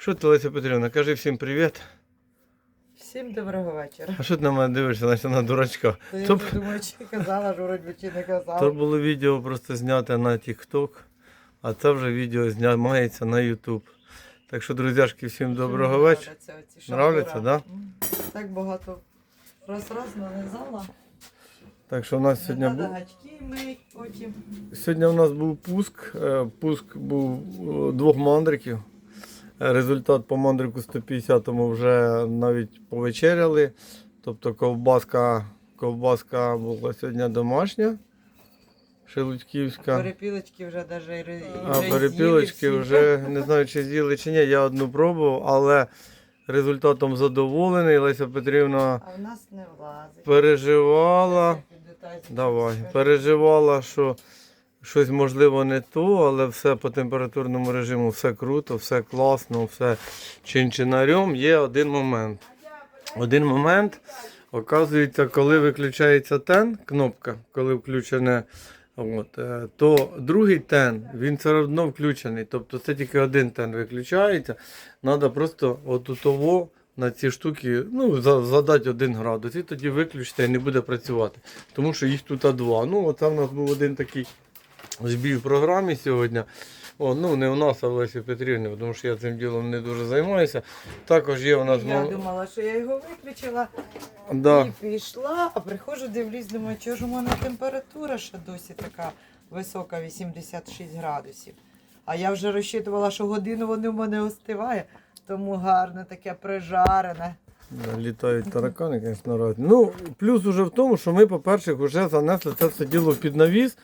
Що ти, Леся Петрівна, кажи всім привіт. Всім доброго вечора. А що ти на мене дивишся, наче на дурачка? То я То, думаю, чи казала, що вроді чи не казала. то було відео просто зняте на TikTok, а це вже відео знімається на YouTube. Так що, друзяшки, всім доброго вечора. нравляться шапура. да? Так багато раз-раз нанизала. Так що у нас сьогодні був. Сьогодні у нас був пуск. Е, Пуск був е, двох мандриків. Результат по мандрику 150-му вже навіть повечеряли. Тобто ковбаска, ковбаска була сьогодні домашня, шелудьківська. Перепілочки вже навіть А перепілочки вже не знаю, чи з'їли чи ні. Я одну пробував, але результатом задоволений. Леся Петрівна А в нас не влазить. переживала. Давай. Переживала, що щось можливо не то, але все по температурному режиму, все круто, все класно, все чин-чинарем. Є один момент. Один момент, оказується, коли виключається тен, кнопка, коли включене. От, е, то другий тен, він все одно включений. Тобто це тільки один тен виключається. Треба просто от у того на ці штуки ну, задати один градус. І тоді виключите і не буде працювати. Тому що їх тут два. Ну, оце в нас був один такий збій в програмі сьогодні. О, ну не у нас, а в Лесі Петрівні, тому що я цим ділом не дуже займаюся. Також є у нас Я мал- думала, що я його виключила да, і пішла, а приходжу, дивлюсь, думаю, чого ж у мене температура ще досі така висока, 86 градусів. А я вже розчитувала, що годину вони в мене остиває, тому гарне таке прижарене. Літають таракани, звісно. Ну, плюс уже в тому, що ми, по-перше, вже занесли це все діло під навіс,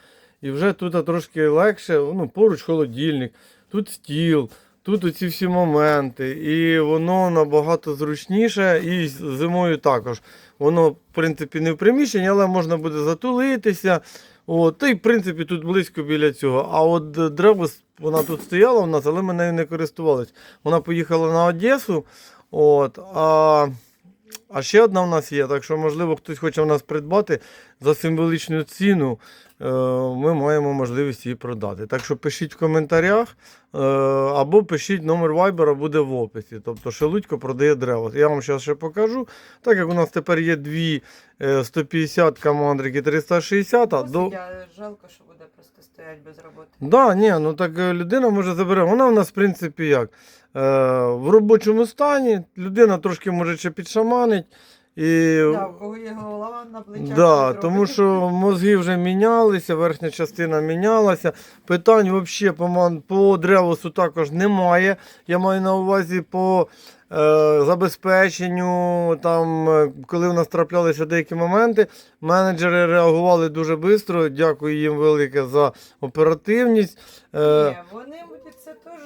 і вже тут трошки легше, ну, поруч холодильник, тут стіл, тут оці всі моменти, і воно набагато зручніше, і зимою також. Воно, в принципі, не в приміщенні, але можна буде затулитися. От, та й в принципі тут близько біля цього. А от е, Древос, вона тут стояла у нас, але ми нею не користувалися. Вона поїхала на Одесу. От, а, а ще одна в нас є, так що, можливо, хтось хоче в нас придбати за символічну ціну. е, Ми маємо можливість її продати. Так що пишіть в коментарях е, або пишіть номер вайбера буде в описі. Тобто Шелудько продає дерева. Я вам зараз ще покажу. Так як у нас тепер є дві е, 150 командрики 360, а до, а жалко, що буде просто стояти без роботи. Да, ні, ну так е, людина може забере. Вона в нас, в принципі, як? Е, в робочому стані, людина трошки може ще підшаманить. І, Да, у кого є голова на плечах. да, тому що мозги вже мінялися, верхня частина мінялася. Питань взагалі по, по древосу також немає. Я маю на увазі по забезпеченню, там, е, коли в нас траплялися деякі моменти, менеджери реагували дуже швидко. Дякую їм велике за оперативність. Е, Ні, вони це теж,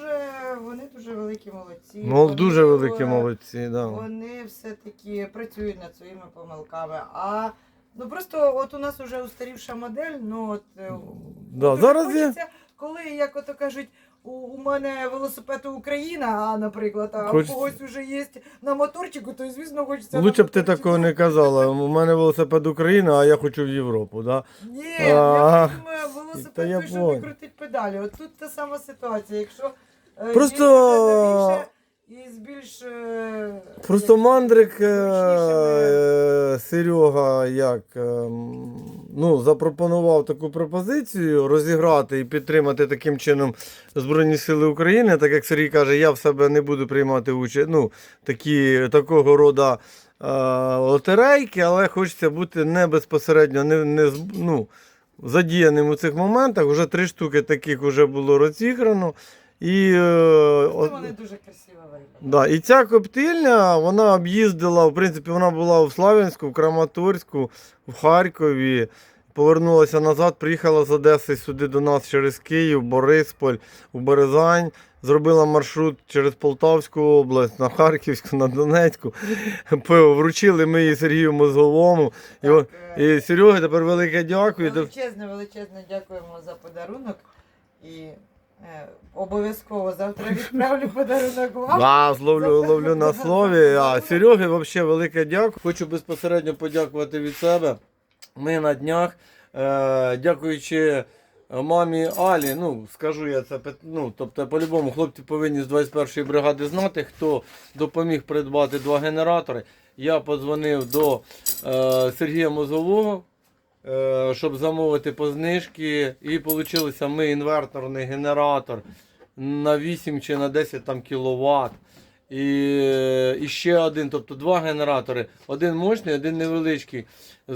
вони дуже великі молодці. мол, Вони, дуже великі е, молодці. Да. Вони все-таки працюють над своїми помилками. А ну просто от у нас вже устарівша модель, ну от е, Да, дуже зараз є. хочеться, коли, як ото кажуть, у, у мене велосипед Україна, а наприклад, а Хоч- у когось вже є на моторчику, то звісно хочеться. на Лучше б ти моторчику. такого не казала. У мене велосипед Україна, а я хочу в Європу. Да? Ні, А, я думаю, та велосипед я той, що понял. не крутить педалі. От тут та сама ситуація. Якщо е, Просто- їздити більше і з більш е, Просто мандрик е, е, Серега як, е, м, ну, запропонував таку пропозицію розіграти і підтримати таким чином Збройні Сили України. Так як Сергій каже, я в себе не буду приймати участь ну, такі, такого роду е, лотерейки, але хочеться бути не безпосередньо не, не, з- ну, задіяним у цих моментах. Уже три штуки таких вже було розіграно. І, е, Вони дуже красиво. Да, і ця коптильня, вона об'їздила, в принципі, вона була в Славянську, в Краматорську, в Харкові. Повернулася назад, приїхала з Одеси сюди до нас через Київ, Борисполь, у Березань. Зробила маршрут через Полтавську область, на Харківську, на Донецьку. Вручили ми її Сергію Мозговому. І, Так, е, і Серега тепер велике дякую. Величезне, величезне дякуємо за подарунок. І е, обов'язково завтра відправлю подарунок вам. Да, зловлю, ловлю на слові. А Сереги взагалі велике дякую. Хочу безпосередньо подякувати від себе. Ми на днях, е, дякуючи е, мамі Алі, ну скажу я це, ну, тобто, по-любому, хлопці повинні з 21-ї бригади знати, хто допоміг придбати два генератори. Я подзвонив до е, Сергія Мозового, е, щоб замовити по знижки. І вийшло ми інверторний генератор на 8 чи на 10 там, кВт. І, і ще один, тобто два генератори. Один мощний, один невеличкий.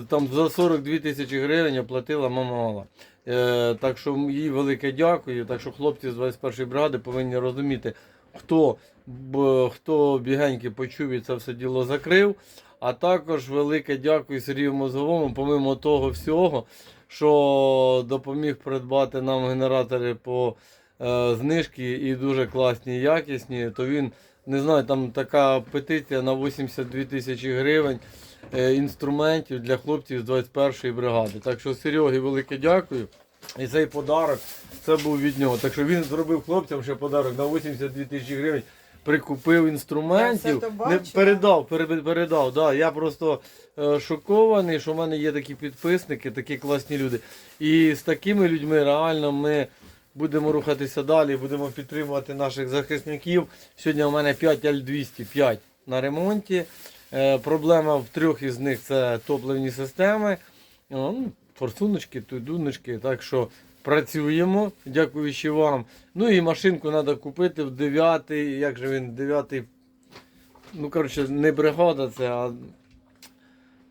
Там за 42 тисячі гривень оплатила мама. Е, так що їй велике дякую. Так що хлопці з 21-ї бригади повинні розуміти, хто, б, хто бігеньки почув і це все діло закрив. А також велике дякую Сергію Мозговому, помимо того всього, що допоміг придбати нам генератори по е, знижки і дуже класні, якісні. То він не знаю, там така петиція на 82 тисячі гривень е, інструментів для хлопців з 21-ї бригади. Так що Серегі велике дякую. І цей подарок це був від нього. Так що він зробив хлопцям ще подарок на 82 тисячі гривень. Прикупив інструментів, Я все не передав, пере- передав. Да, я просто е, шокований, що в мене є такі підписники, такі класні люди. І з такими людьми реально ми будемо рухатися далі, будемо підтримувати наших захисників. Сьогодні у мене 5 Л-205 на ремонті. Е, проблема в трьох із них це топливні системи. О, ну, форсуночки, тудуночки. Так що працюємо, дякуючи вам. Ну і машинку треба купити в 9, як же він, 9, ну коротше, не бригада це, а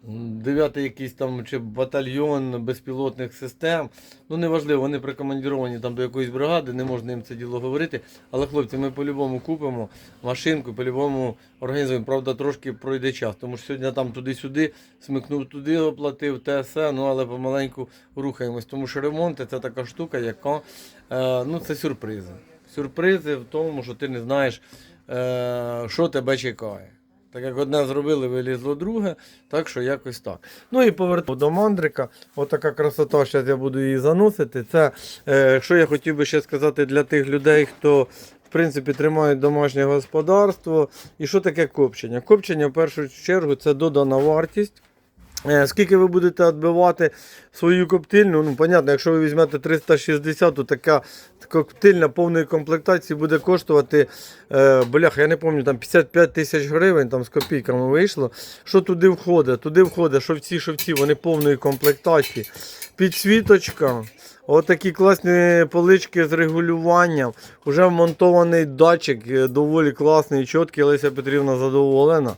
дев'ятий якийсь там чи батальйон безпілотних систем. Ну неважливо, вони прикомандіровані там до якоїсь бригади, не можна їм це діло говорити. Але хлопці, ми по-любому купимо машинку, по-любому організуємо. Правда, трошки пройде час, тому що сьогодні там туди-сюди, смикнув туди, оплатив ТСЕ, ну але помаленьку рухаємось. Тому що ремонт це така штука, яка е, ну це сюрпризи. Сюрпризи в тому, що ти не знаєш, е, що тебе чекає. Так як одне зробили, вилізло друге, так що якось так. Ну і повертав до мандрика. Отака красота, зараз я буду її заносити. Це, е, що я хотів би ще сказати для тих людей, хто в принципі тримають домашнє господарство. І що таке копчення? Копчення в першу чергу це додана вартість. Е, Скільки ви будете відбивати свою коптильню? Ну, понятно, якщо ви візьмете 360, то така коптильня повної комплектації буде коштувати, е, бляха, я не пам'ятаю, там 55 тисяч гривень, там з копійками вийшло. Що туди входить? Туди входить шовці, шовці, вони повної комплектації. Підсвіточка. Отакі класні полички з регулюванням. Уже вмонтований датчик, е, доволі класний, чіткий, Леся Петрівна задоволена.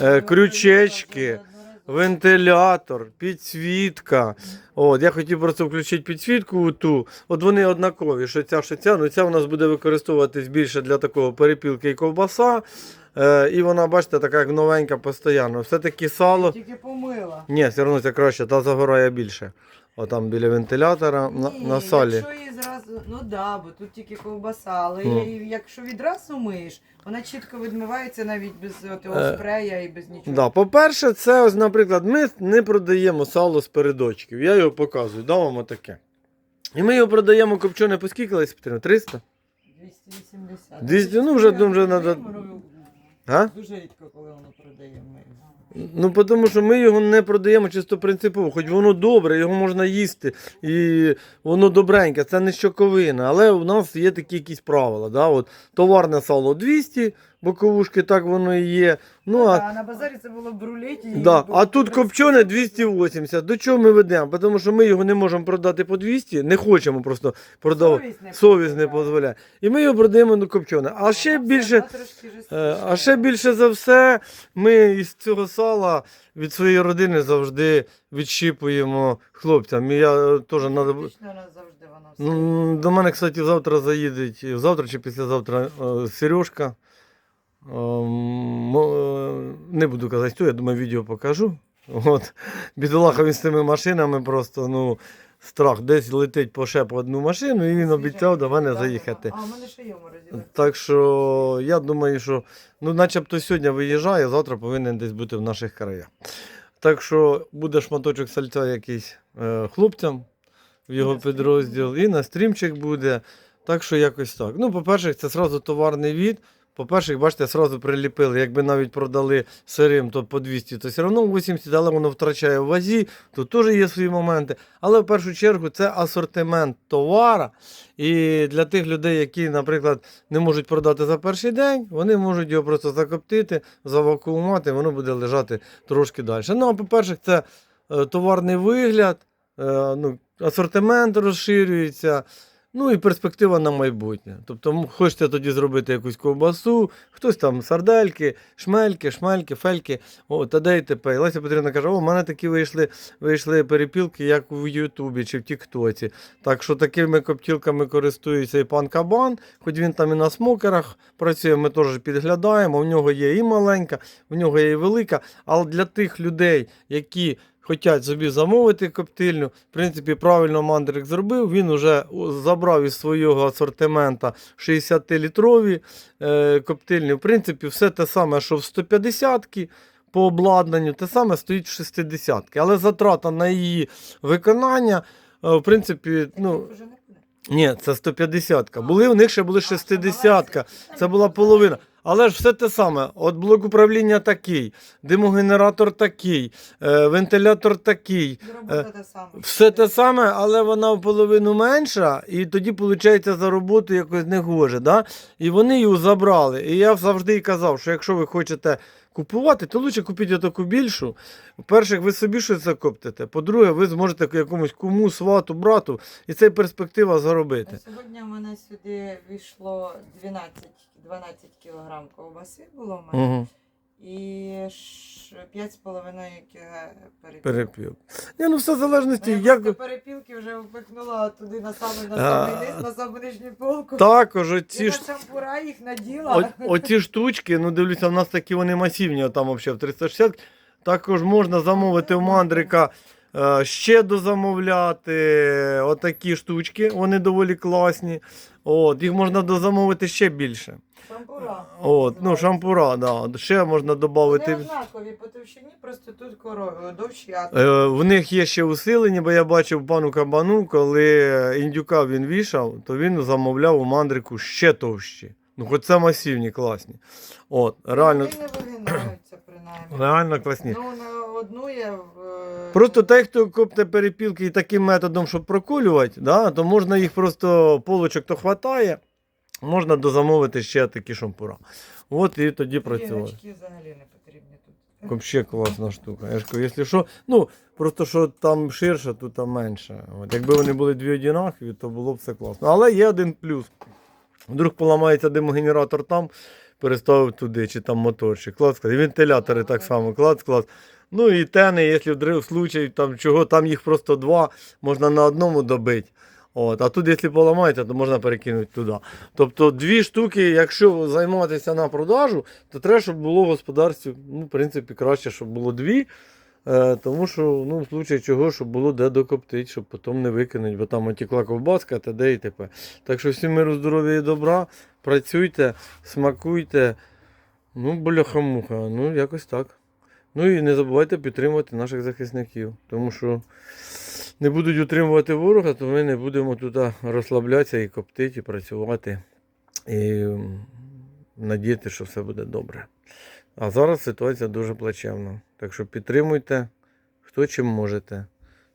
Е, Крючечки. Вентилятор, підсвітка. От, я хотів просто включити підсвітку ту. От вони однакові, що ця, що ця. Ну ця у нас буде використовуватись більше для такого перепілки і ковбаса. Е, і вона, бачите, така як новенька постійно. Все-таки сало. Тільки помила. Ні, все одно це краще, та загорає більше. Отам біля вентилятора на, Ні, на салі. Якщо її зразу, ну да, бо тут тільки ковбаса, але Ну. якщо відразу миєш, вона чітко відмивається навіть без того Е, спрея і без нічого. Да, по-перше, це ось, наприклад, ми не продаємо сало з передочків. Я його показую, да, вам отаке. І ми його продаємо копчене по скільки, Леся Петрівна? 300? 280. 200, ну, вже- ну, вже надо- А? Дуже рідко, коли воно продаємо. ми. Ну, тому що ми його не продаємо чисто принципово, хоч воно добре, його можна їсти, і воно добреньке, це не щоковина. Але у нас є такі якісь правила. Да? От, товарне сало 200, боковушки, так воно і є. Ну, а, а на базарі це було брулеті. да, а тут копчене 280. До чого ми ведемо? Тому що ми його не можемо продати по 200, не хочемо просто продавати. Совість не Совість не дозволяє. І ми його продаємо на копчене. А ще більше. Е, А ще більше за все, ми із цього сала від своєї родини завжди відщіпуємо хлопцям. І я е, теж надо... Ну, До мене, кстати, завтра заїде, завтра чи післязавтра е, Сережка. Е, мо- е, Не буду казати, хто, я думаю, відео покажу. От. Бідолаха він з цими машинами просто, ну, страх. Десь летить по ще по одну машину, і він обіцяв до мене заїхати. А, мене ще є в. Так що я думаю, що ну, начебто сьогодні виїжджає, завтра повинен десь бути в наших краях. Так що буде шматочок сальця якийсь е, хлопцям в його стрім підрозділ, і на стрімчик буде. Так що якось так. Ну, по-перше, це зразу товарний від. По-перше, бачите, одразу приліпили. Якби навіть продали сирим, то по 200, то все одно 80, але воно втрачає в вазі, тут теж є свої моменти. Але в першу чергу це асортимент товара. І для тих людей, які, наприклад, не можуть продати за перший день, вони можуть його просто закоптити, завакуумувати, воно буде лежати трошки далі. Ну, а по-перше, це е, товарний вигляд, е, ну, асортимент розширюється. Ну і перспектива на майбутнє. Тобто хочете тоді зробити якусь ковбасу, хтось там сардельки, шмельки, шмельки, фельки, о, та де і тепер. Леся Петрівна каже, о, у мене такі вийшли, вийшли перепілки, як в Ютубі чи в Тіктоці. Так що такими коптілками користується і пан Кабан, хоч він там і на смокерах працює, ми теж підглядаємо. У нього є і маленька, у нього є і велика. Але для тих людей, які хочуть собі замовити коптильню, в принципі, правильно мандрик зробив. Він вже забрав із свого асортимента 60-літрові е, коптильні. В принципі, все те саме, що в 150-ки. По обладнанню те саме стоїть в 60 але затрата на її виконання, е, в принципі, ну, ні, це 150-ка. Були, у них ще були 60-ка. Це була половина. Але ж все те саме. От блок управління такий, димогенератор такий, е, вентилятор такий. Робота та сама. Все те саме, але вона в половину менша, і тоді, виходить, за роботу якось не гоже. Да? І вони її забрали. І я завжди і казав, що якщо ви хочете купувати, то лучше купіть таку більшу. По-перше, ви собі щось закоптите. По-друге, ви зможете якомусь кому, свату, брату, і це перспектива заробити. Сьогодні в мене сюди війшло 12, 12 кілограм ковбаси було в мене. Угу. І ш- 5,5 кг перепілки. Перепіл. Ні, ну все в залежності, Я як перепілки вже впихнула туди на самий на А. самий низ, на саму нижню полку. також І оці на ж. шампура їх наділа. О, оці штучки, ну дивлюся, в нас такі вони масивні, там взагалі в 360. Також можна замовити в мандрика е, ще дозамовляти. Отакі штучки, вони доволі класні. От, їх можна дозамовити ще більше. Шампура. От, ну, шампура, да. Ще можна Вони додати. однакові по товщині, просто тут коро- довші, а тут Е, в них є ще усилені, бо я бачив пану кабану, коли індюка він вішав, то він замовляв у мандрику ще товщі. Ну, хоч це масивні, класні. От, реально, вони не вигинаються принаймні. реально класні. Ну, на одну я в... е, Просто той, хто копте перепілки і таким методом, щоб проколювати, да, то можна їх просто полочок то хватає, можна дозамовити ще такі шампура. От і тоді працювати. Взагалі не потрібні тут. Взагалі класна штука. Я ж кажу, якщо що, ну просто що там ширше, то там менше. От, якби вони були дві однакові, то було б все класно. Але є один плюс. Вдруг поламається димогенератор там, переставив туди, чи там моторчик. Клас, клас. І вентилятори так само, клас, клас. Ну і тени, якщо в случай там чого, там їх просто два, можна на одному добити. От, а тут, якщо поламається, то можна перекинути туди. Тобто дві штуки, якщо займатися на продажу, то треба, щоб було в господарстві, ну, в принципі, краще, щоб було дві. Е, тому що, ну, в случаї чого, щоб було де докоптити, щоб потім не викинуть, бо там отекла ковбаска, та де і т.п. Так що всім миру, здоров'я і добра, працюйте, смакуйте. Ну, бляха-муха, ну якось так. Ну і не забувайте підтримувати наших захисників, тому що не будуть утримувати ворога, то ми не будемо тут розслаблятися і коптити, і працювати, і надіяти, що все буде добре. А зараз ситуація дуже плачевна. Так що підтримуйте, хто чим можете.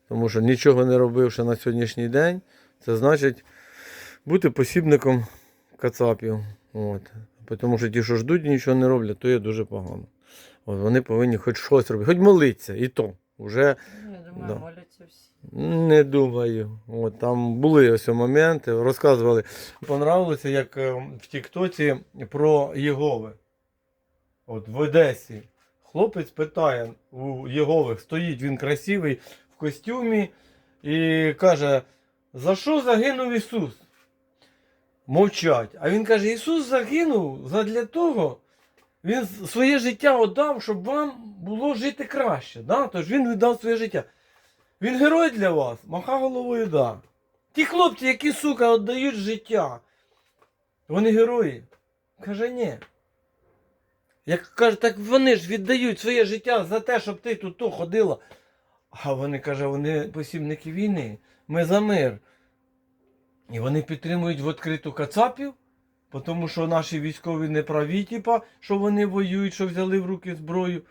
Тому що нічого не робивши на сьогоднішній день, це значить бути посібником кацапів. От. Тому що ті, що ждуть, і нічого не роблять, то є дуже погано. От, вони повинні хоч щось робити, хоч молитися, і то. Вже Ну, Я думаю, Да. Моляться всі. не думаю. От, там були ось моменти, розказували. Понравилося, як е, в Тіктоці про Єгови. От в Одесі. Хлопець питає у Єгових, стоїть він красивий в костюмі і каже: за що загинув Ісус? Мовчать. А він каже: Ісус загинув задля того, Він своє життя віддав, щоб вам було жити краще. Да? Тож він віддав своє життя. Він герой для вас, маха головою да. Ті хлопці, які, сука, віддають життя, вони герої. Каже, ні. Як каже, так вони ж віддають своє життя за те, щоб ти тут то ходила. А вони каже, вони посібники війни. Ми за мир. І вони підтримують в відкриту кацапів, тому що наші військові не праві, типа, що вони воюють, що взяли в руки зброю.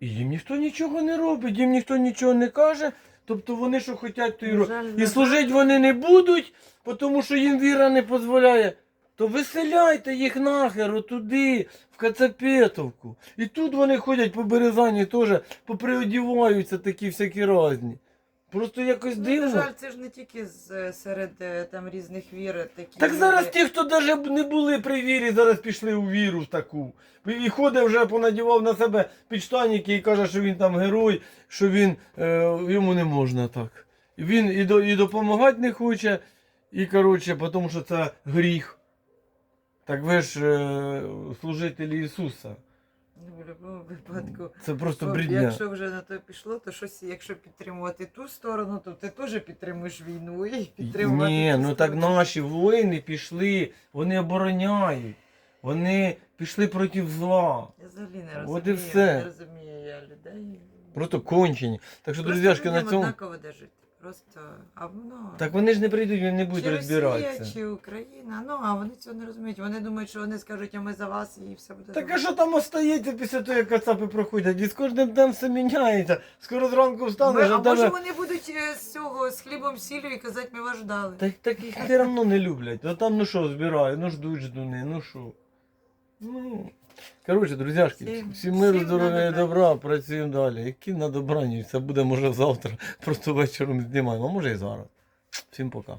І їм ніхто нічого не робить, їм ніхто нічого не каже. Тобто вони що хочуть, то й роблять. І служити вони не будуть, тому що їм віра не дозволяє. То виселяйте їх нахер туди, в Кацапетовку. І тут вони ходять по Березані теж, поприодіваються такі всякі різні. Просто якось Ну, дивно. на жаль, це ж не тільки з, серед е, там різних вір е, такі. Так люди. зараз ті, хто навіть не були при вірі, зараз пішли у віру таку. І ходить вже понадівав на себе підштанники і каже, що він там герой, що він е, йому не можна так. Він і, до, і допомагати не хоче, і коротше, тому що це гріх. Так ви ж е, служителі Ісуса. Ну, в будь-якому випадку. Це просто Бо брідня. Якщо вже на то пішло, то щось, якщо підтримувати ту сторону, то ти теж підтримуєш війну і підтримувати. Ні, ту ну так сторону. наші воїни пішли, вони обороняють, вони пішли проти зла. Я взагалі не От розумію. і все. Не розумію я людей. Просто кончені. Так що, друзяшки, на цьому. однаково де жити. Просто, а воно... Так вони ж не прийдуть, вони не будуть чи розбиратися. Росія, чи Україна, ну а вони цього не розуміють. Вони думають, що вони скажуть, а ми за вас і все буде. Так а що там остається після того, як кацапи проходять? І з кожним днем все міняється. Скоро зранку Ми- встанеш, а а може тебе... вони будуть е, з цього з хлібом сіллю і казати, ми вас ждали. Так, так їх все одно не люблять. А там ну що, збирають, ну ждуть ждуни, ну що. Ну. Коротше, друзяшки, Всім- миру, здоров'я і добра, працюємо далі. Які на добраніч, це буде може завтра, просто вечором знімаємо, а може і зараз. Всім пока.